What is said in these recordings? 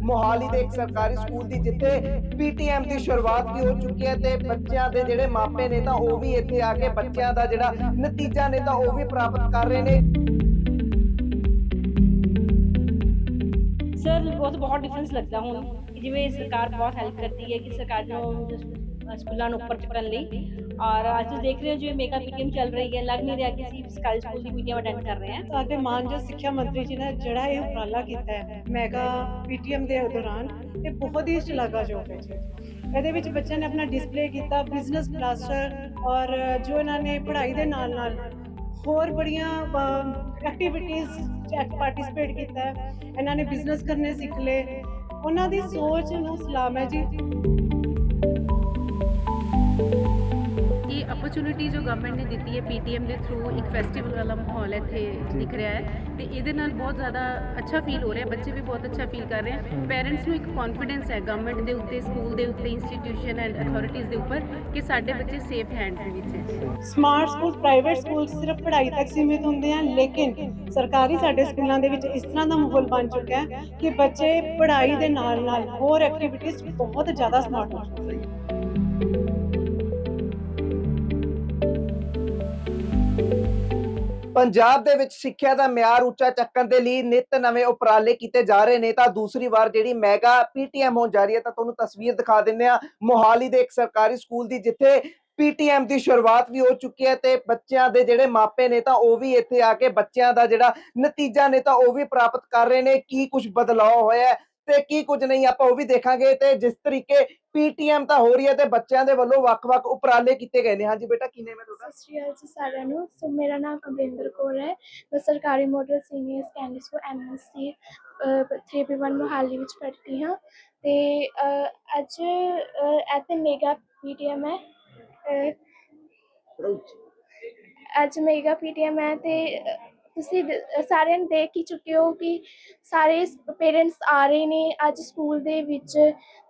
ਮੋਹਾਲੀ ਦੇ ਇੱਕ ਸਰਕਾਰੀ ਸਕੂਲ ਦੀ ਜਿੱਥੇ ਪੀਟੀਐਮ ਦੀ ਸ਼ੁਰੂਆਤ ਵੀ ਹੋ ਚੁੱਕੀ ਹੈ ਤੇ ਬੱਚਿਆਂ ਦੇ ਜਿਹੜੇ ਮਾਪੇ ਨੇ ਤਾਂ ਉਹ ਵੀ ਇੱਥੇ ਆ ਕੇ ਬੱਚਿਆਂ ਦਾ ਜਿਹੜਾ ਨਤੀਜਾ ਨੇ ਤਾਂ ਉਹ ਵੀ ਪ੍ਰਾਪਤ ਕਰ ਰਹੇ ਨੇ। ਸਰ ਉਹ ਤਾਂ ਬਹੁਤ ਡਿਫਰੈਂਸ ਲੱਗਦਾ ਹੁਣ। ਕਿ ਜਿਵੇਂ ਸਰਕਾਰ ਬਹੁਤ ਹੈਲਪ ਕਰਦੀ ਹੈ ਕਿ ਸਰਕਾਰ ਨੂੰ ਸਕੂਲਾਂ ਨੂੰ ਉੱਪਰ ਚੁੱਕਣ ਲਈ। ਔਰ ਅੱਜ ਤੁਸੀਂ ਦੇਖ ਰਹੇ ਹੋ, ਜਿਵੇਂ ਮੇਗਾ ਪੀਟੀਐਮ ਚੱਲ ਰਹੀ ਹੈ ਲੱਗ ਨਹੀਂ ਰਿਹਾ ਕਿ ਅਸੀਂ ਸਰਕਾਰੀ ਸਕੂਲ ਦੀ ਮੀਡੀਆ ਅਟੈਂਡ ਕਰ ਰਹੇ ਹਾਂ। ਸਾਡੇ ਮਾਨਯੋਗ ਸਿੱਖਿਆ ਮੰਤਰੀ ਜੀ ਨੇ ਜਿਹੜਾ ਇਹ ਉਪਰਾਲਾ ਕੀਤਾ ਹੈ, ਮੈਗਾ ਪੀਟੀਐਮ ਦੇ ਦੌਰਾਨ, ਇਹ ਬਹੁਤ ਹੀ ਸ਼ਲਾਘਾਯੋਗ ਹੈ ਇਹਦੇ ਵਿੱਚ ਬੱਚਿਆਂ ਨੇ ਆਪਣਾ ਡਿਸਪਲੇ ਕੀਤਾ ਬਿਜ਼ਨਸ ਬਲਾਸਟਰ ਔਰ ਜੋ ਇਹਨਾਂ ਨੇ ਪੜ੍ਹਾਈ ਦੇ ਨਾਲ ਨਾਲ ਹੋਰ ਬੜੀਆਂ ਐਕਟੀਵਿਟੀਜ਼ ਚ ਪਾਰਟਿਸਿਪੇਟ ਕੀਤਾ ਇਹਨਾਂ ਨੇ ਬਿਜ਼ਨਸ ਕਰਨੇ ਸਿੱਖ ਲਏ। ਉਹਨਾਂ ਦੀ ਸੋਚ ਨੂੰ ਸਲਾਮ ਹੈ ਜੀ। ਅਪਰਚੂਨਿਟੀ ਜੋ ਗਵਰਨਮੈਂਟ ਨੇ ਦਿੱਤੀ ਹੈ ਪੀਟੀਐਮ ਦੇ ਥਰੂ ਇੱਕ ਫੈਸਟੀਵਲ ਵਾਲਾ ਮਾਹੌਲ ਇੱਥੇ ਦਿਖ ਰਿਹਾ ਹੈ ਤੇ ਇਹਦੇ ਨਾਲ ਬਹੁਤ ਜ਼ਿਆਦਾ ਅੱਛਾ ਫੀਲ ਹੋ ਰਿਹਾ ਬੱਚੇ ਵੀ ਬਹੁਤ ਅੱਛਾ ਫੀਲ ਕਰ ਰਹੇ ਹਨ ਪੈਰੈਂਟਸ ਨੂੰ ਇੱਕ ਕੌਨਫੀਡੈਂਸ ਹੈ ਗਵਰਨਮੈਂਟ ਦੇ ਉੱਤੇ ਸਕੂਲ ਦੇ ਉੱਤੇ ਇੰਸਟੀਟਿਊਸ਼ਨ ਐਂਡ ਅਥਾਰਟੀਜ਼ ਦੇ ਉੱਪਰ ਕਿ ਸਾਡੇ ਬੱਚੇ ਸੇਫ ਹੈਂਡਸ ਦੇ ਵਿੱਚ ਹੈ। ਸਮਾਰਟ ਸਕੂਲ ਪ੍ਰਾਈਵੇਟ ਸਕੂਲ ਸਿਰਫ ਪੜ੍ਹਾਈ ਤੱਕ ਸੀਮਿਤ ਹੁੰਦੇ ਹਨ ਲੇਕਿਨ ਸਰਕਾਰੀ ਸਾਡੇ ਸਕੂਲਾਂ ਦੇ ਵਿੱਚ ਇਸ ਤਰ੍ਹਾਂ ਦਾ ਮਾਹੌਲ ਬਣ ਚੁੱਕਾ ਹੈ ਕਿ ਬੱਚੇ ਪੜ੍ਹਾਈ ਦੇ ਨਾਲ ਨਾਲ ਹੋਰ ਐਕਟੀਵਿਟੀਜ਼ ਬਹੁਤ ਜ਼ਿਆਦਾ ਸਮਾਰਟ ਹੋ ਚੁੱਕੇ ਹਨ ਪੰਜਾਬ ਦੇ ਵਿੱਚ ਸਿੱਖਿਆ ਦਾ ਮਿਆਰ ਉੱਚਾ ਚੱਕਣ ਦੇ ਲਈ ਨਿਤ ਨਵੇਂ ਉਪਰਾਲੇ ਕੀਤੇ ਜਾ ਰਹੇ ਨੇ, ਤਾਂ ਦੂਸਰੀ ਵਾਰ ਜਿਹੜੀ ਮੈਗਾ ਪੀਟੀਐਮ ਹੋਣ ਜਾ ਰਹੀ ਹੈ, ਤਾਂ ਤੁਹਾਨੂੰ ਤਸਵੀਰ ਦਿਖਾ ਦਿੰਦੇ ਆ ਮੋਹਾਲੀ ਦੇ ਇੱਕ ਸਰਕਾਰੀ ਸਕੂਲ ਦੀ, ਜਿੱਥੇ ਪੀਟੀਐਮ ਦੀ ਸ਼ੁਰੂਆਤ ਵੀ ਹੋ ਚੁੱਕੀ ਹੈ ਤੇ ਬੱਚਿਆਂ ਦੇ ਜਿਹੜੇ ਮਾਪੇ ਨੇ, ਤਾਂ ਉਹ ਵੀ ਇੱਥੇ ਆ ਕੇ ਬੱਚਿਆਂ ਦਾ ਜਿਹੜਾ ਨਤੀਜਾ ਨੇ, ਤਾਂ ਉਹ ਵੀ ਪ੍ਰਾਪਤ ਕਰ ਰਹੇ ਨੇ। ਕੀ ਕੁਝ ਬਦਲਾਅ ਹੋਇਆ ਤੇ ਕੀ ਕੁਝ ਨਹੀਂ ਆਪਾਂ ਉਹ ਵੀ ਦੇਖਾਂਗੇ ਤੇ ਜਿਸ ਤਰੀਕੇ ਪੀਟੀਐਮ ਤਾਂ ਹੋ ਰਹੀ ਹੈ ਤੇ ਬੱਚਿਆਂ ਦੇ ਵੱਲੋਂ ਵੱਖ-ਵੱਖ ਉਪਰਾਲੇ ਕੀਤੇ ਗਏ ਨੇ। ਹਾਂਜੀ ਬੇਟਾ ਕੀ ਨੇਮ ਹੈ ਤੁਹਾਡਾ? ਸਤਿ ਸ਼੍ਰੀ ਅਕਾਲ ਜੀ ਸਾਰਿਆਂ ਨੂੰ। ਸੋ ਮੇਰਾ ਨਾਮ ਅਮਰਿੰਦਰ ਕੌਰ ਹੈ। ਮੈਂ ਸਰਕਾਰੀ model senior secondary school MSC 3B1 Mohali ਵਿੱਚ ਪੜ੍ਹਦੀ ਹਾਂ। ਤੇ ਅ, ਅੱਜ ਇੱਥੇ ਮੇਗਾ ਪੀਟੀਐਮ ਹੈ। ਅ, ਅੱਜ ਮੇਗਾ ਪੀਟੀਐਮ ਹੈ ਤੇ ਤੁਸੀਂ ਦ- ਸਾਰਿਆਂ ਨੂੰ ਦੇਖ ਹੀ ਚੁੱਕੇ ਹੋ ਕਿ ਸਾਰੇ ਪੇਰੈਂਟਸ ਆ ਰਹੇ ਨੇ ਅੱਜ ਸਕੂਲ ਦੇ ਵਿੱਚ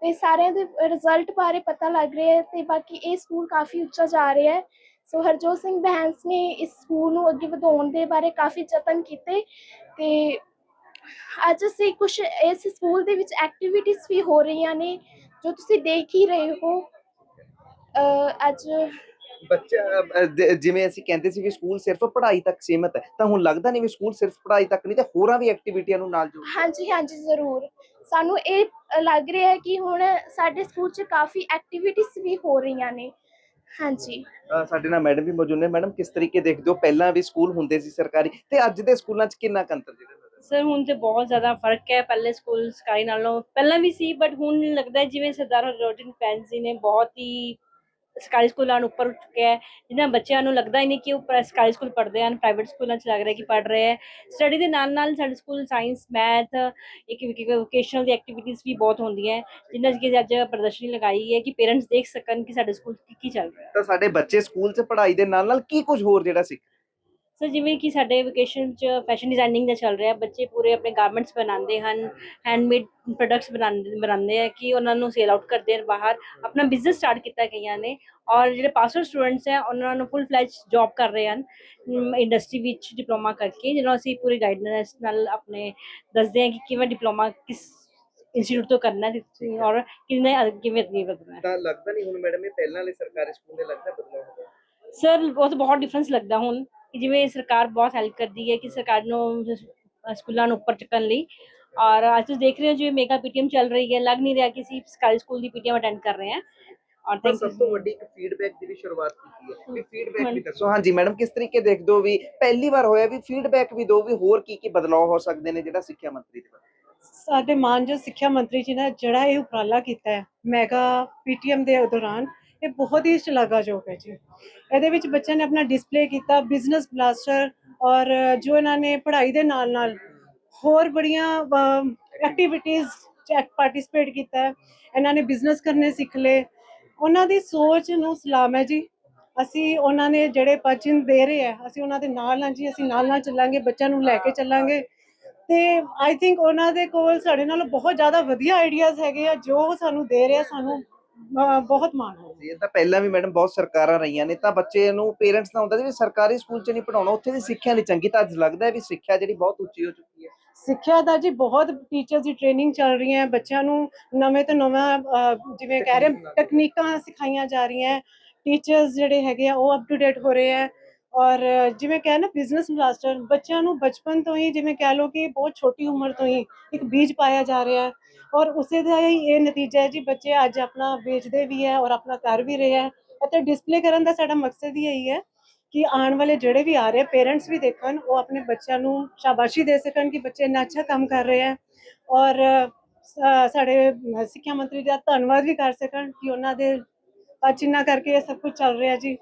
ਤੇ ਸਾਰਿਆਂ ਦੇ ਰਿਜ਼ਲਟ ਬਾਰੇ ਪਤਾ ਲੱਗ ਰਿਹਾ ਹੈ ਤੇ ਬਾਕੀ ਇਹ ਸਕੂਲ ਕਾਫੀ ਉੱਚਾ ਜਾ ਰਿਹਾ ਹੈ। ਸੋ ਹਰਜੋਤ ਸਿੰਘ ਬੈਂਸ ਨੇ ਇਸ ਸਕੂਲ ਨੂੰ ਅੱਗੇ ਵਧਾਉਣ ਦੇ ਬਾਰੇ ਕਾਫੀ ਯਤਨ ਕੀਤੇ ਤੇ ਅੱਜ ਅਸੀਂ ਕੁਝ ਇਸ ਸਕੂਲ ਦੇ ਵਿੱਚ ਐਕਟੀਵਿਟੀਜ਼ ਵੀ ਹੋ ਰਹੀਆਂ ਨੇ ਜੋ ਤੁਸੀਂ ਦੇਖ ਹੀ ਰਹੇ ਹੋ। ਅ, ਅੱਜ ਬੱਚਾ ਜ- ਜਿਵੇਂ ਅਸੀਂ ਕਹਿੰਦੇ ਸੀ ਵੀ ਸਕੂਲ ਸਿਰਫ ਪੜ੍ਹਾਈ ਤੱਕ ਸੀਮਤ ਹੈ ਤਾਂ ਹੁਣ ਲੱਗਦਾ ਨਹੀਂ ਵੀ ਸਕੂਲ ਸਿਰਫ ਪੜ੍ਹਾਈ ਤੱਕ ਨਹੀਂ ਤੇ ਹੋਰਾਂ ਵੀ ਐਕਟੀਵਿਟੀਆਂ ਨੂੰ ਨਾਲ ਜੋੜ ਹਾਂਜੀ ਹਾਂਜੀ ਜ਼ਰੂਰ। ਸਾਨੂੰ ਇਹ ਲੱਗ ਰਿਹਾ ਹੈ ਕਿ ਹੁਣ ਸਾਡੇ ਸਕੂਲ 'ਚ ਕਾਫੀ ਐਕਟੀਵਿਟੀਜ਼ ਵੀ ਹੋ ਰਹੀਆਂ ਨੇ। ਹਾਂਜੀ। ਸਾਡੇ ਨਾਲ ਮੈਡਮ ਵੀ ਮੌਜੂਦ ਨੇ। ਮੈਡਮ ਕਿਸ ਤਰੀਕੇ ਦੇਖਦੇ ਹੋ? ਪਹਿਲਾਂ ਵੀ ਸਕੂਲ ਹੁੰਦੇ ਸੀ ਸਰਕਾਰੀ ਤੇ ਅੱਜ ਦੇ ਸਕੂਲਾਂ 'ਚ ਕਿੰਨਾ ਕੁ ਅੰਤਰ ਜਿਹੜਾ ਸਰ ਹੁਣ ਤੇ ਬਹੁਤ ਜ਼ਿਆਦਾ ਫ਼ਰਕ ਹੈ। ਪਹਿਲੇ ਸਕੂਲ ਸਰਕਾਰੀ ਨਾਲੋਂ ਪਹਿਲਾਂ ਵੀ ਸੀ ਬਟ ਹੁਣ ਲੱਗਦਾ ਹੈ ਜਿਵੇਂ ਸਰਦਾਰ ਰੋਟਿੰਗ ਫੈਂਸ ਜੀ ਨੇ ਬਹੁਤ ਹੀ ਸਰਕਾਰੀ ਸਕੂਲਾਂ ਨੂੰ ਉੱਪਰ ਉੱਠ ਚੁੱਕਿਆ ਹੈ, ਜਿਨ੍ਹਾਂ ਬੱਚਿਆਂ ਨੂੰ ਲੱਗਦਾ ਹੀ ਨਹੀਂ ਕਿ ਉਹ ਪ੍ਰ- ਸਰਕਾਰੀ ਸਕੂਲ ਪੜ੍ਹਦੇ ਹਨ ਪ੍ਰਾਈਵੇਟ ਸਕੂਲਾਂ 'ਚ ਲੱਗ ਰਿਹਾ ਕਿ ਪੜ੍ਹ ਰਹੇ ਹੈ। ਸਟੱਡੀ ਦੇ ਨਾਲ ਨਾਲ ਸਾਡੇ ਸਕੂਲ ਸਾਇੰਸ ਮੈਥ ਇੱਕ ਵੋਕੇਸ਼ਨਲ ਦੀ ਐਕਟੀਵਿਟੀਜ਼ ਵੀ ਬਹੁਤ ਹੁੰਦੀਆਂ ਹੈ, ਜਿਨ੍ਹਾਂ 'ਚ ਕਿ ਅੱਜ ਪ੍ਰਦਰਸ਼ਨੀ ਲਗਾਈ ਹੈ ਕਿ ਪੇਰੈਂਟਸ ਦੇਖ ਸਕਣ ਕਿ ਸਾਡੇ ਸਕੂਲ 'ਚ ਕੀ ਕੀ ਚੱਲ ਰਿਹਾ ਹੈ। ਤਾਂ ਸਾਡੇ ਬੱਚੇ ਸਕੂਲ 'ਚ ਪੜ੍ਹਾਈ ਦੇ ਨਾਲ ਨਾਲ ਕੀ ਕੁਝ ਹੋਰ ਜਿਹੜਾ ਸਿੱਖ ਸਰ ਜਿਵੇਂ ਕਿ ਸਾਡੇ ਵੋਕੇਸ਼ਨ ਚ ਫੈਸ਼ਨ ਡਿਜ਼ਾਈਨਿੰਗ ਦਾ ਚੱਲ ਰਿਹਾ ਬੱਚੇ ਪੂਰੇ ਆਪਣੇ ਗਾਰਮੈਂਟਸ ਬਣਾਉਂਦੇ ਹਨ ਹੈਂਡਮੇਡ ਪ੍ਰੋਡਕਟਸ ਬਣਾਉਂਦੇ ਬਣਾਉਂਦੇ ਆ ਕਿ ਉਹਨਾਂ ਨੂੰ ਸੇਲ ਆਊਟ ਕਰਦੇ ਹਨ ਬਾਹਰ। ਆਪਣਾ ਬਿਜ਼ਨਸ ਸਟਾਰਟ ਕੀਤਾ ਕਈਆਂ ਨੇ ਔਰ ਜਿਹੜੇ ਪਾਸ ਆਊਟ ਸਟੂਡੈਂਟਸ ਹੈ ਉਹਨਾਂ ਨੂੰ ਫੁੱਲ ਫਲੈਜ ਜੌਬ ਕਰ ਰਹੇ ਹਨ ਇੰਡਸਟਰੀ ਵਿੱਚ ਡਿਪਲੋਮਾ ਕਰਕੇ ਜਿਹਨਾਂ ਅਸੀਂ ਪੂਰੀ ਗਾਈਡਨੈਸ ਨਾਲ ਆਪਣੇ ਦੱਸਦੇ ਹਾਂ ਕਿ ਕਿਵੇਂ ਡਿਪਲੋਮਾ ਕਿਸ ਇੰਸਟੀਚਿਊਟ ਤੋਂ ਕਰਨਾ ਹੈ ਔਰ ਕਿੰਨੇ ਕਿਵੇਂ ਅੱਗੇ ਵਧਣਾ ਹੈ। ਤਾਂ ਲੱਗਦਾ ਨਹੀਂ ਹੁਣ ਮੈਡਮ ਇਹ ਪਹਿਲਾਂ ਵਾਲੇ ਸਰਕਾਰੀ ਸਕੂਲ ਦੇ ਲੱਗਦਾ ਬਦਲਾਅ ਹੋ ਗਿਆ ਸਰ ਉਹ ਤਾਂ ਬਹੁਤ ਡਿਫਰੈਂਸ ਲੱਗਦਾ ਹੁਣ। ਕਿ ਜਿਵੇਂ ਸਰਕਾਰ ਬਹੁਤ ਹੈਲਪ ਕਰਦੀ ਹੈ ਕਿ ਸਰਕਾਰ ਨੂੰ ਸਕੂਲਾਂ ਨੂੰ ਉੱਪਰ ਚੁੱਕਣ ਲਈ। ਔਰ ਅੱਜ ਤੁਸੀਂ ਦੇਖ ਰਹੇ ਹੋ ਜਿਵੇਂ ਮੇਗਾ ਪੀਟੀਐਮ ਚੱਲ ਰਹੀ ਹੈ ਲੱਗ ਨਹੀਂ ਰਿਹਾ ਕਿ ਅਸੀਂ ਸਰਕਾਰੀ ਸਕੂਲ ਦੀ ਪੀਟੀਐਮ ਅਟੈਂਡ ਕਰ ਰਹੇ ਹਾਂ। ਔਰ ਤਾਂ ਸਭ ਤੋਂ ਵੱਡੀ ਇੱਕ ਫੀਡਬੈਕ ਦੀ ਵੀ ਸ਼ੁਰੂਆਤ ਕੀਤੀ ਹੈ। ਵੀ ਫੀਡਬੈਕ ਵੀ ਦੱਸੋ। ਹਾਂਜੀ ਮੈਡਮ ਕਿਸ ਤਰੀਕੇ ਦੇਖਦੇ ਹੋ ਵੀ ਪਹਿਲੀ ਵਾਰ ਹੋਇਆ ਵੀ ਫੀਡਬੈਕ ਵੀ ਦਿਓ ਵੀ ਹੋਰ ਕੀ ਕੀ ਬਦਲਾਅ ਹੋ ਸਕਦੇ ਨੇ ਜਿਹੜਾ ਸਿੱਖਿਆ ਮੰਤਰੀ ਦੇ ਵੱਲੋਂ? ਸਾਡੇ ਮਾਨਯੋਗ ਸਿੱਖਿਆ ਮੰਤਰੀ ਜੀ ਨੇ ਜਿਹੜਾ ਇਹ ਉਪਰਾਲਾ ਕੀਤਾ ਹੈ ਮੈਗਾ ਪੀਟੀਐਮ ਦੇ ਦੌਰਾਨ ਇਹ ਬਹੁਤ ਹੀ ਸ਼ਲਾਘਾਯੋਗ ਹੈ ਜੀ। ਇਹਦੇ ਵਿੱਚ ਬੱਚਿਆਂ ਨੇ ਆਪਣਾ ਡਿਸਪਲੇ ਕੀਤਾ ਬਿਜ਼ਨਸ ਬਲਾਸਟਰ ਔਰ ਜੋ ਇਹਨਾਂ ਨੇ ਪੜ੍ਹਾਈ ਦੇ ਨਾਲ ਨਾਲ ਹੋਰ ਬੜੀਆਂ ਐਕਟੀਵਿਟੀਜ਼ ਚ ਪਾਰਟਿਸਿਪੇਟ ਕੀਤਾ ਇਹਨਾਂ ਨੇ ਬਿਜ਼ਨਸ ਕਰਨੇ ਸਿੱਖ ਲਏ। ਉਹਨਾਂ ਦੀ ਸੋਚ ਨੂੰ ਸਲਾਮ ਹੈ ਜੀ। ਅਸੀਂ ਉਹਨਾਂ ਨੇ ਜਿਹੜੇ ਪਚਨ ਦੇ ਰਹੇ ਹੈ, ਅਸੀਂ ਉਹਨਾਂ ਦੇ ਨਾਲ ਹਾਂ ਜੀ, ਅਸੀਂ ਨਾਲ ਨਾਲ ਚੱਲਾਂਗੇ, ਬੱਚਿਆਂ ਨੂੰ ਲੈ ਕੇ ਚੱਲਾਂਗੇ। ਤੇ ਆਈ ਥਿੰਕ ਉਹਨਾਂ ਦੇ ਕੋਲ ਸਾਡੇ ਨਾਲ ਬਹੁਤ ਜ਼ਿਆਦਾ ਵਧੀਆ ਆਈਡੀਆਜ਼ ਹੈਗੇ ਆ, ਜੋ ਸਾਨੂੰ ਦੇ ਰਿਹਾ ਸਾਨੂੰ ਅਹ, ਬਹੁਤ ਮਾਣ ਹੈ ਇਹ ਤਾਂ ਪਹਿਲਾਂ ਵੀ ਮੈਡਮ ਬਹੁਤ ਸਰਕਾਰਾਂ ਰਹੀਆਂ ਨੇ ਤਾਂ ਬੱਚੇ ਨੂੰ ਪੇਰੈਂਟਸ ਦਾ ਹੁੰਦਾ ਸੀ ਵੀ ਸਰਕਾਰੀ ਸਕੂਲ 'ਚ ਨਹੀਂ ਪੜਾਉਣਾ ਉੱਥੇ ਦੀ ਸਿੱਖਿਆ ਨਹੀਂ ਚੰਗੀ ਤਾਂ ਅੱਜ ਲੱਗਦਾ ਹੈ ਵੀ ਸਿੱਖਿਆ ਜਿਹੜੀ ਬਹੁਤ ਉੱਚੀ ਹੋ ਚੁੱਕੀ ਹੈ। ਸਿੱਖਿਆ ਦਾ ਜੀ ਬਹੁਤ ਟੀਚਰਸ ਦੀ ਟ੍ਰੇਨਿੰਗ ਚੱਲ ਰਹੀ ਹੈ ਬੱਚਿਆਂ ਨੂੰ ਨਵੇਂ ਤੋਂ ਨਵਾਂ ਅਹ, ਜਿਵੇਂ ਕਹਿ ਰਹੇ ਤਕਨੀਕਾਂ। ਸਿਖਾਈਆਂ ਜਾ ਰਹੀਆਂ ਟੀਚਰਸ ਜਿਹੜੇ ਹੈਗੇ ਆ ਉਹ ਅਪ ਟੂ ਡੇਟ ਹੋ ਰਹੇ ਹੈ। ਔਰ ਜਿਵੇਂ ਕਹਿ ਨਾ ਬਿਜ਼ਨਸ ਮਾਸਟਰ ਬੱਚਿਆਂ ਨੂੰ ਬਚਪਨ ਤੋਂ ਹੀ ਜਿਵੇਂ ਕਹਿ ਲਓ ਕਿ ਬਹੁਤ ਛੋਟੀ ਉਮਰ ਤੋਂ ਹੀ ਇੱਕ ਬੀਜ ਪਾਇਆ ਜਾ ਰਿਹਾ ਹੈ। ਔਰ ਉਸੇ ਦਾ ਹੀ ਇਹ ਨਤੀਜਾ ਹੈ ਜੀ, ਬੱਚੇ ਅੱਜ ਆਪਣਾ ਵੇਚਦੇ ਵੀ ਹੈ ਔਰ ਆਪਣਾ ਕਰ ਵੀ ਰਹੇ ਹੈ ਅਤੇ ਡਿਸਪਲੇ ਕਰਨ ਦਾ ਸਾਡਾ ਮਕਸਦ ਹੀ ਇਹੀ ਹੈ ਕਿ ਆਉਣ ਵਾਲੇ ਜਿਹੜੇ ਵੀ ਆ ਰਹੇ ਪੇਰੈਂਟਸ ਵੀ ਦੇਖਣ, ਉਹ ਆਪਣੇ ਬੱਚਿਆਂ ਨੂੰ ਸ਼ਾਬਾਸ਼ੀ ਦੇ ਸਕਣ ਕਿ ਬੱਚੇ ਇੰਨਾ ਅੱਛਾ ਕੰਮ ਕਰ ਰਹੇ ਹੈ ਔਰ ਸਾਡੇ ਸਿੱਖਿਆ ਮੰਤਰੀ ਦਾ ਧੰਨਵਾਦ ਵੀ ਕਰ ਸਕਣ ਕਿ ਉਹਨਾਂ ਦੇ ਅੱਜ ਇੰਨਾ ਕਰਕੇ ਇਹ ਸਭ ਕੁਝ ਚੱਲ ਰਿਹਾ ਜੀ।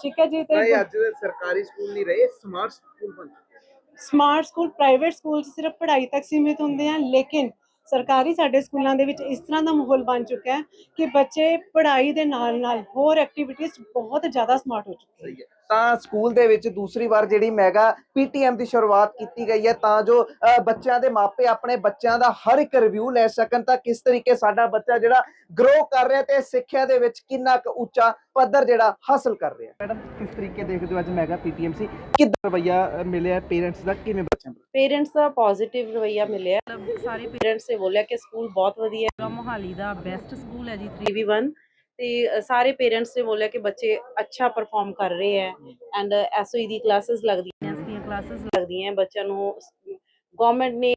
ਠੀਕ ਹੈ ਜੀ ਤਾਂ ਅੱਜ ਸਰਕਾਰੀ ਸਕੂਲ ਨਹੀਂ ਰਹੇ ਸਮਾਰਟ ਸਕੂਲ ਬਣ ਚੁੱਕੇ। ਸਮਾਰਟ ਸਕੂਲ ਪ੍ਰਾਈਵੇਟ ਸਕੂਲ ਸਿਰਫ ਪੜ੍ਹਾਈ ਤੱਕ ਸੀਮਿਤ ਹੁੰਦੇ ਆ ਲੇਕਿਨ ਸਰਕਾਰੀ ਸਾਡੇ ਸਕੂਲਾਂ ਦੇ ਵਿੱਚ ਇਸ ਤਰ੍ਹਾਂ ਦਾ ਮਾਹੌਲ ਬਣ ਚੁੱਕਾ ਹੈ ਕਿ ਬੱਚੇ ਪੜ੍ਹਾਈ ਦੇ ਨਾਲ ਨਾਲ ਹੋਰ ਐਕਟੀਵਿਟੀਜ਼ ਬਹੁਤ ਜ਼ਿਆਦਾ ਸਮਾਰਟ ਹੋ ਚੁੱਕੇ ਸਹੀ ਹੈ। ਤਾਂ ਸਕੂਲ ਦੇ ਵਿੱਚ ਦੂਸਰੀ ਵਾਰ ਜਿਹੜੀ ਮੈਗਾ ਪੀਟੀਐਮ ਦੀ ਸ਼ੁਰੂਆਤ ਕੀਤੀ ਗਈ ਹੈ ਤਾਂ ਜੋ ਬੱਚਿਆਂ ਦੇ ਮਾਪੇ ਆਪਣੇ ਬੱਚਿਆਂ ਦਾ ਹਰ ਇੱਕ ਰਿਵਿਊ ਲੈ ਸਕਣ ਤਾਂ ਕਿਸ ਤਰੀਕੇ ਸਾਡਾ ਬੱਚਾ ਜਿਹੜਾ ਗਰੋ ਕਰ ਰਿਹਾ ਤੇ ਸਿੱਖਿਆ ਦੇ ਵਿੱਚ ਕਿੰਨਾ ਕੁ ਉੱਚਾ ਪੱਧਰ ਜਿਹੜਾ ਹਾਸਲ ਕਰ ਰਿਹਾ ਮੈਡਮ ਕਿਸ ਤਰੀਕੇ ਦੇਖਦੇ ਹੋ ਅੱਜ ਮੈਗਾ ਪੀਟੀਐਮ ਸੀ? ਕਿੱਦਾਂ ਰਵਈਆ ਮਿਲਿਆ ਪੇਰੈਂਟਸ ਦਾ? ਕਿਵੇਂ ਬੱਚਿਆਂ ਦਾ ਪੇਰੈਂਟਸ ਦਾ ਪੋਜ਼ਿਟਿਵ ਰਵਈਆ ਮਿਲਿਆ। ਮਤਲਬ ਸਾਰੇ ਪੇਰੈਂਟਸ ਨੇ ਬੋਲਿਆ ਕਿ ਸਕੂਲ ਬਹੁਤ ਵਧੀਆ ਪੇਰਾ ਮੋਹਾਲੀ ਦਾ ਬੈਸਟ ਸਕੂਲ ਹੈ ਜੀ ਹੈ 3v1 ਤੇ ਸਾਰੇ ਪੇਰੈਂਟਸ ਨੇ ਬੋਲਿਆ ਕਿ ਬੱਚੇ ਅੱਛਾ ਪਰਫਾਰਮ ਕਰ ਰਹੇ ਹੈ। ਐਂਡ ਐਸਓਈ ਦੀ ਕਲਾਸਿਸ ਲੱਗਦੀਆਂ ਸਾਇੰਸ ਦੀਆਂ ਕਲਾਸਿਸ ਲੱਗਦੀਆਂ ਹੈ। ਬੱਚਿਆਂ ਨੂੰ ਗਵਰਨਮੈਂਟ ਨੇ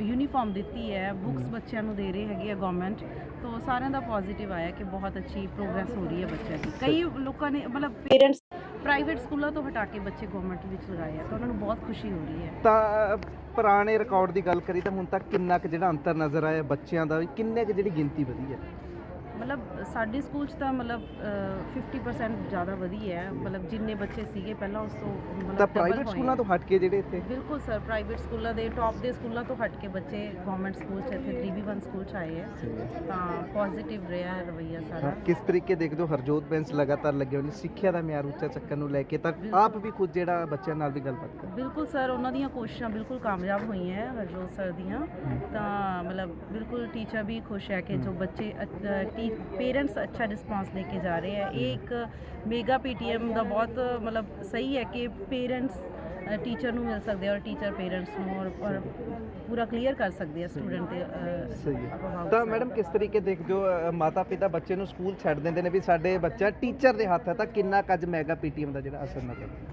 ਯੂਨੀਫਾਰਮ ਦਿੱਤੀ ਹੈ ਬੁੱਕਸ ਬੱਚਿਆਂ ਨੂੰ ਦੇ ਰਹੇ ਹੈਗੇ ਆ ਗਵਰਨਮੈਂਟ ਤੋਂ ਸਾਰਿਆਂ ਦਾ ਪੋਜ਼ਿਟਿਵ ਆਇਆ ਕਿ ਬਹੁਤ ਅੱਛੀ ਪ੍ਰੋਗਰੈਸ ਹੋ ਰਹੀ ਹੈ ਬੱਚਿਆਂ ਦੀ। ਕਈ ਲੋਕਾਂ ਨੇ ਮਤਲਬ ਪੇਰੈਂਟਸ ਪ੍ਰਾਈਵੇਟ ਸਕੂਲਾਂ ਤੋਂ ਹਟਾ ਕੇ ਬੱਚੇ ਗਵਰਨਮੈਂਟ ਵਿੱਚ ਲਗਾਏ ਆ ਤਾਂ ਉਹਨਾਂ ਨੂੰ ਬਹੁਤ ਖੁਸ਼ੀ ਹੋ ਰਹੀ ਹੈ। ਤਾਂ ਪੁਰਾਣੇ ਰਿਕਾਰਡ ਦੀ ਗੱਲ ਕਰੀ ਤਾਂ ਹੁਣ ਤੱਕ ਕਿੰਨਾ ਕੁ ਜਿਹੜਾ ਅੰਤਰ ਨਜ਼ਰ ਆਇਆ ਬੱਚਿਆਂ ਦਾ ਕਿੰਨੇ ਕੁ ਜਿਹੜੀ ਗਿਣਤੀ ਵਧੀ ਹੈ? ਮਤਲਬ ਸਾਡੇ ਸਕੂਲ 'ਚ ਤਾਂ ਮਤਲਬ ਅ, 50% ਜ਼ਿਆਦਾ ਵਧੀਆ ਹੈ। ਮਤਲਬ ਜਿੰਨੇ ਬੱਚੇ ਸੀਗੇ ਪਹਿਲਾਂ ਉਸ ਤੋਂ ਮਤਲਬ ਤਾਂ double ਪ੍ਰਾਈਵੇਟ ਹੋਏ ਸਕੂਲਾਂ ਆ। ਤੋਂ ਹਟ ਕੇ ਜਿਹੜੇ ਇੱਥੇ ਬਿਲਕੁਲ ਸਰ ਪ੍ਰਾਈਵੇਟ ਸਕੂਲਾਂ ਦੇ ਟੌਪ ਦੇ ਸਕੂਲਾਂ ਤੋਂ ਹਟ ਕੇ ਬੱਚੇ ਗਵਰਨਮੈਂਟ ਸਕੂਲ 'ਚ ਇੱਥੇ 3v1 ਸਕੂਲ 'ਚ ਆਏ ਹੈ। ਤਾਂ ਪੋਜ਼ਿਟਿਵ ਰਿਹਾ ਹੈ ਰਵਈਆ ਸਾਰਾ। ਕਿਸ ਤਰੀਕੇ ਦੇਖਦੇ ਹੋ? ਹਰਜੋਤ ਬੈਂਸ ਲਗਾਤਾਰ ਲੱਗੇ ਹੋਏ ਨੇ। ਸਿੱਖਿਆ ਦਾ ਮਿਆਰ ਉੱਚਾ ਚੱਕਣ ਨੂੰ ਲੈ ਕੇ ਤਾਂ ਆਪ ਵੀ ਖੁਦ ਜਿਹੜਾ ਬੱਚਿਆਂ ਨਾਲ ਵੀ ਗੱਲਬਾਤ ਕਰ। ਬਿਲਕੁਲ ਸਰ ਉਹਨਾਂ ਦੀਆਂ ਕੋਸ਼ਿਸ਼ਾਂ ਬਿਲਕੁਲ ਕਾਮਯਾਬ ਹੋਈਆਂ ਹੈ ਹਰਜੋਤ ਸਰ ਦੀਆਂ। ਤਾਂ ਮਤਲਬ ਬਿਲਕੁਲ ਟੀਚਰ ਵੀ ਖੁਸ਼ ਹੈ ਕਿ ਜੋ ਬੱਚੇ ਪੇਰੈਂਟਸ ਅੱਛਾ ਰਿਸਪਾਂਸ ਦੇ ਕੇ ਜਾ ਰਹੇ ਹੈ ਇਹ ਇੱਕ ਮੇਗਾ ਪੀਟੀਐਮ ਦਾ ਬਹੁਤ ਮਤਲਬ ਸਹੀ ਹੈ ਕਿ ਪੇਰੈਂਟਸ ਟੀਚਰ ਨੂੰ ਮਿਲ ਸਕਦੇ ਆ ਔਰ ਟੀਚਰ ਪੇਰੈਂਟਸ ਨੂੰ ਔਰ ਔਰ ਪੂਰਾ ਕਲੀਅਰ ਕਰ ਸਕਦੇ ਆ ਸਟੂਡੈਂਟ ਦੇ ਸਹੀ ਹੈ। ਤਾਂ। ਮੈਡਮ ਕਿਸ ਤਰੀਕੇ ਦੇਖਦੇ ਹੋ ਮਾਤਾ ਪਿਤਾ ਬੱਚੇ ਨੂੰ ਸਕੂਲ ਛੱਡ ਦਿੰਦੇ ਨੇ ਵੀ ਸਾਡੇ ਬੱਚਾ ਟੀਚਰ ਦੇ ਹੱਥ ਹੈ ਤਾਂ ਕਿੰਨਾ ਕੁ ਅੱਜ ਮੈਗਾ ਪੀਟੀਐਮ ਦਾ ਜਿਹੜਾ ਅਸਰ ਨਜ਼ਰ ਅ,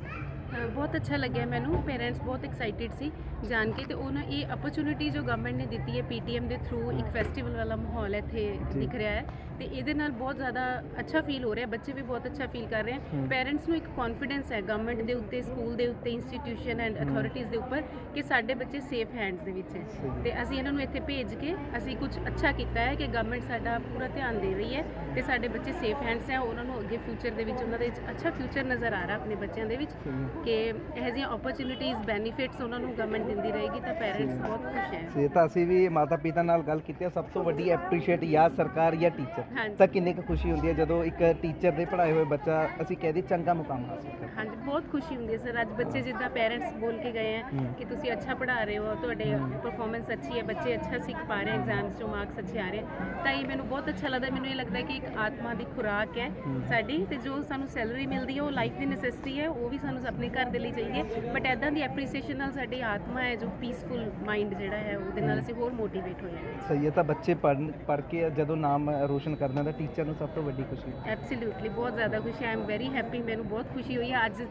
ਬਹੁਤ ਅੱਛਾ ਲੱਗਿਆ ਮੈਨੂੰ। ਪੇਰੈਂਟਸ ਬਹੁਤ ਐਕਸਾਈਟਿਡ ਸੀ ਜਾਣ ਕੇ ਤੇ ਉਹਨਾਂ ਇਹ ਅਪਰਚੂਨਿਟੀ ਜੋ ਗਵਰਨਮੈਂਟ ਨੇ ਦਿੱਤੀ ਹੈ ਪੀਟੀਐਮ ਦੇ ਥਰੂ ਇੱਕ ਫੈਸਟੀਵਲ ਵਾਲਾ ਮਾਹੌਲ ਇੱਥੇ ਦਿਖ ਰਿਹਾ ਹੈ ਤੇ ਇਹਦੇ ਨਾਲ ਬਹੁਤ ਜ਼ਿਆਦਾ ਅੱਛਾ ਫੀਲ ਹੋ ਰਿਹਾ ਬੱਚੇ ਵੀ ਬਹੁਤ ਅੱਛਾ ਫੀਲ ਕਰ ਰਹੇ। ਹਨ ਪੇਰੈਂਟਸ ਨੂੰ ਇੱਕ ਕੌਨਫੀਡੈਂਸ ਹੈ ਗਵਰਨਮੈਂਟ ਦੇ ਉੱਤੇ ਸਕੂਲ ਦੇ ਉੱਤੇ ਇੰਸਟੀਟਿਊਸ਼ਨ ਐਂਡ ਅਥਾਰਟੀਜ਼ ਦੇ ਉੱਪਰ ਕਿ ਸਾਡੇ ਬੱਚੇ ਸੇਫ ਹੈਂਡਸ ਦੇ ਵਿੱਚ ਹੈ। ਤੇ ਅਸੀਂ ਇਹਨਾਂ ਨੂੰ ਇੱਥੇ ਭੇਜ ਕੇ ਅਸੀਂ ਕੁਝ ਅੱਛਾ ਕੀਤਾ ਹੈ ਕਿ ਗਵਰਨਮੈਂਟ ਸਾਡਾ ਪੂਰਾ ਧਿਆਨ ਦੇ ਰਹੀ ਹੈ ਤੇ ਸਾਡੇ ਬੱਚੇ ਸੇਫ ਹੈਂਡਸ ਹੈ। ਉਹਨਾਂ ਨੂੰ ਅੱਗੇ ਫਿਊਚਰ ਦੇ ਵਿੱਚ ਉਹਨਾਂ ਦੇ ਵਿੱਚ ਅੱਛਾ ਫਿਊਚਰ ਨਜ਼ਰ ਆ ਰਿਹਾ ਆਪਣੇ ਬੱਚਿਆਂ ਦੇ ਵਿੱਚ। ਕਿ ਇਹ ਜਿਹੀਆਂ ਓਪਰਚ्युनिटीज ਬੈਨੀਫਿਟਸ ਉਹਨਾਂ ਨੂੰ ਗਵਰਨਮੈਂਟ ਦਿੰਦੀ ਰਹੇਗੀ ਤਾਂ ਪੈਰੈਂਟਸ ਬਹੁਤ ਖੁਸ਼ ਹੈ। ਸੇ ਤਾਂ ਅਸੀਂ ਵੀ ਮਾਤਾ ਪਿਤਾ ਨਾਲ ਗੱਲ ਕੀਤੀ ਹੈ ਸਭ ਤੋਂ ਵੱਡੀ ਐਪਰੀਸ਼ੀਏਟ ਜਾਂ ਸਰਕਾਰ ਜਾਂ ਟੀਚਰ ਤਾਂ ਕਿੰਨੀ ਕੁ ਖੁਸ਼ੀ ਹੁੰਦੀ ਹੈ ਜਦੋਂ ਇੱਕ ਟੀਚਰ ਦੇ ਪੜ੍ਹਾਏ ਹੋਏ ਬੱਚਾ ਅਸੀਂ ਕਹਿ ਚੰਗਾ ਮੁਕਾਮ ਹਾਸਲ ਕਰਦਾ ਹਾਂਜੀ ਬਹੁਤ ਖੁਸ਼ੀ ਹੁੰਦੀ ਹੈ ਸਰ। ਅੱਜ ਬੱਚੇ ਜਿੱਦਾਂ ਪੈਰੈਂਟਸ ਬੋਲ ਕੇ ਗਏ ਹੈ ਕਿ ਤੁਸੀਂ ਅੱਛਾ ਪੜ੍ਹਾ ਰਹੇ ਹੋ ਤੁਹਾਡੇ ਪਰਫਾਰਮੈਂਸ ਅੱਛੀ ਹੈ ਬੱਚੇ ਅੱਛਾ ਸਿੱਖ ਪਾ ਰਹੇ ਐਗਜ਼ਾਮਸ ਚੋਂ ਮਾਰਕਸ ਅੱਛੇ ਆ ਰਹੇ ਤਾਂ ਇਹ ਮੈਨੂੰ ਬਹੁਤ ਅੱਛਾ ਲੱਗਦਾ ਮੈਨੂੰ ਇਹ ਲੱਗਦਾ ਕਿ ਇੱਕ ਆਤਮਾ ਦੀ ਖੁਰਾਕ ਹੈ ਸਾਡੀ ਤੇ ਜੋ ਸਾਨੂੰ ਸੈਲਰੀ ਮਿਲਦੀ ਹੈ ਉਹ ਲਾਈਫ ਦੀ ਨੈਸੈਸਿਟੀ ਹੈ ਉਹ ਵੀ ਸਾਨੂੰ ਘਰ ਦੇ ਲਈ ਚਾਹੀਦੀ ਹੈ ਬਟ ਐਦਾਂ ਦੀ ਐਪਰੀਸੀਏਸ਼ਨ ਨਾਲ ਸਾਡੀ ਆਤਮਾ ਹੈ ਜੋ ਪੀਸਫੁਲ ਮਾਈਂਡ ਜਿਹੜਾ ਹੈ ਉਹਦੇ ਨਾਲ ਅਸੀਂ ਹੋਰ ਮੋਟੀਵੇਟ ਹੋਏ ਹਾਂ। ਸਹੀ ਹੈ ਤਾਂ ਬੱਚੇ ਪੜ੍ਹਨ ਪੜ੍ਹ ਕੇ ਜਦੋਂ ਨਾਮ ਰੋਸ਼ਨ ਕਰਦੇ ਤਾਂ ਟੀਚਰ ਨੂੰ ਸਭ ਤੋਂ ਵੱਡੀ ਖੁਸ਼ੀ। ਐਬਸੋਲੂਟਲੀ ਬਹੁਤ ਜ਼ਿਆਦਾ ਖੁਸ਼ੀ ਆਈ ਐਮ ਵੈਰੀ ਹੈਪੀ ਮੈਨੂੰ ਬਹੁਤ ਖੁਸ਼ੀ ਹੋਈ ਹੈ। ਅੱਜ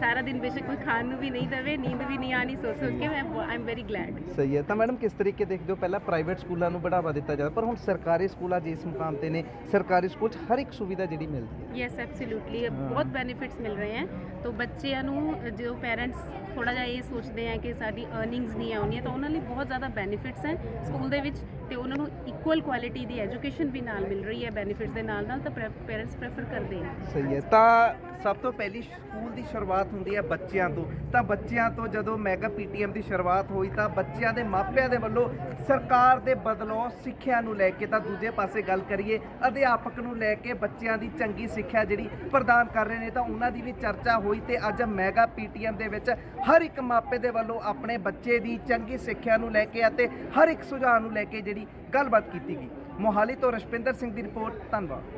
ਸਾਰਾ ਦਿਨ ਬੇਸ਼ੱਕ ਕੋਈ ਖਾਣ ਨੂੰ ਵੀ ਨਹੀਂ ਦੇਵੇ ਨੀਂਦ ਵੀ ਨਹੀਂ ਆਣੀ ਸੋਚ ਸੋਚ ਕੇ ਮੈਂ ਆਈ ਐਮ ਵੈਰੀ ਗਲੈਡ ਸਹੀ ਹੈ। ਤਾਂ ਮੈਡਮ ਕਿਸ ਤਰੀਕੇ ਦੇਖਦੇ ਹੋ? ਪਹਿਲਾਂ ਪ੍ਰਾਈਵੇਟ ਸਕੂਲਾਂ ਨੂੰ ਬੜਾਵਾ ਦਿੱਤਾ ਜਾਂਦਾ ਪਰ ਹੁਣ ਸਰਕਾਰੀ ਸਕੂਲ ਅੱਜ ਇਸ ਮੁਕਾਮ ਤੇ ਨੇ ਸਰਕਾਰੀ ਸਕੂਲ 'ਚ ਹਰ ਇੱਕ ਸੁਵਿਧਾ ਜਿਹੜੀ ਮਿਲਦੀ ਹੈ। Yes absolutely. ਬਹੁਤ ਬੈਨੀਫਿਟਸ ਮਿਲ ਰਹੇ ਹਨ। ਤਾਂ ਬੱਚਿਆਂ ਨੂੰ ਜੋ ਪੈਰੈਂਟਸ ਥੋੜਾ ਜਿਹਾ ਇਹ ਸੋਚਦੇ ਆ ਕਿ ਸਾਡੀ ਅਰਨਿੰਗਸ ਨਹੀਂ ਆਉਣੀਆਂ ਤਾਂ ਉਹਨਾਂ ਲਈ ਬਹੁਤ ਜ਼ਿਆਦਾ ਬੈਨੀਫਿਟਸ ਹੈ ਸਕੂਲ ਦੇ ਵਿੱਚ। ਤੇ ਉਹਨਾਂ ਨੂੰ ਇਕੁਅਲ ਕੁਆਲਿਟੀ ਦੀ ਐਜੂਕੇਸ਼ਨ ਵੀ ਨਾਲ ਮਿਲ ਰਹੀ ਹੈ ਬੈਨੀਫਿਟਸ ਦੇ ਨਾਲ ਨਾਲ ਤਾਂ ਪੇਰੈਂਟਸ ਪ੍ਰੈਫਰ ਕਰਦੇ ਆ। ਸਹੀ ਹੈ। ਤਾਂ ਸਭ ਤੋਂ ਪਹਿਲੀ ਸਕੂਲ ਦੀ ਸ਼ੁਰੂਆਤ ਹੁੰਦੀ ਹੈ ਬੱਚਿਆਂ ਤੋਂ। ਤਾਂ ਬੱਚਿਆਂ ਤੋਂ ਜਦੋਂ ਮੈਗਾ ਪੀਟੀਐਮ ਦੀ ਸ਼ੁਰੂਆਤ ਹੋਈ ਤਾਂ ਬੱਚਿਆਂ ਦੇ ਮਾਪਿਆਂ ਦੇ ਵੱਲੋਂ ਸਰਕਾਰ ਦੇ ਬਦਲਾਅ ਸਿੱਖਿਆ ਨੂੰ ਲੈ ਕੇ ਤਾਂ ਦੂਜੇ ਪਾਸੇ ਗੱਲ ਕਰੀਏ, ਅਧਿਆਪਕ ਨੂੰ ਲੈ ਕੇ ਬੱਚਿਆਂ ਦੀ ਚੰਗੀ ਸਿੱਖਿਆ ਜਿਹੜੀ ਪ੍ਰਦਾਨ ਕਰ ਰਹੇ ਨੇ ਤਾਂ ਉਹਨਾਂ ਦੀ ਵੀ ਚਰਚਾ ਹੋਈ ਤੇ ਅੱਜ ਮੈਗਾ ਪੀਟੀਐਮ ਦੇ ਵਿੱਚ ਹਰ ਇੱਕ ਮਾਪੇ ਦੇ ਵੱਲੋਂ ਆਪਣੇ ਬੱਚੇ ਦੀ ਚੰਗੀ ਸਿੱਖਿਆ ਨੂੰ ਲੈ ਕੇ ਅਤੇ ਹਰ ਇੱਕ ਸੁਝਾਅ ਨੂੰ ਲੈ ਕੇ ਜਿਹੜੀ ਗੱਲਬਾਤ ਕੀਤੀ ਗਈ। ਮੋਹਾਲੀ ਤੋਂ ਰਸ਼ਪਿੰਦਰ ਸਿੰਘ ਦੀ ਰਿਪੋਰਟ, ਧੰਨਵਾਦ।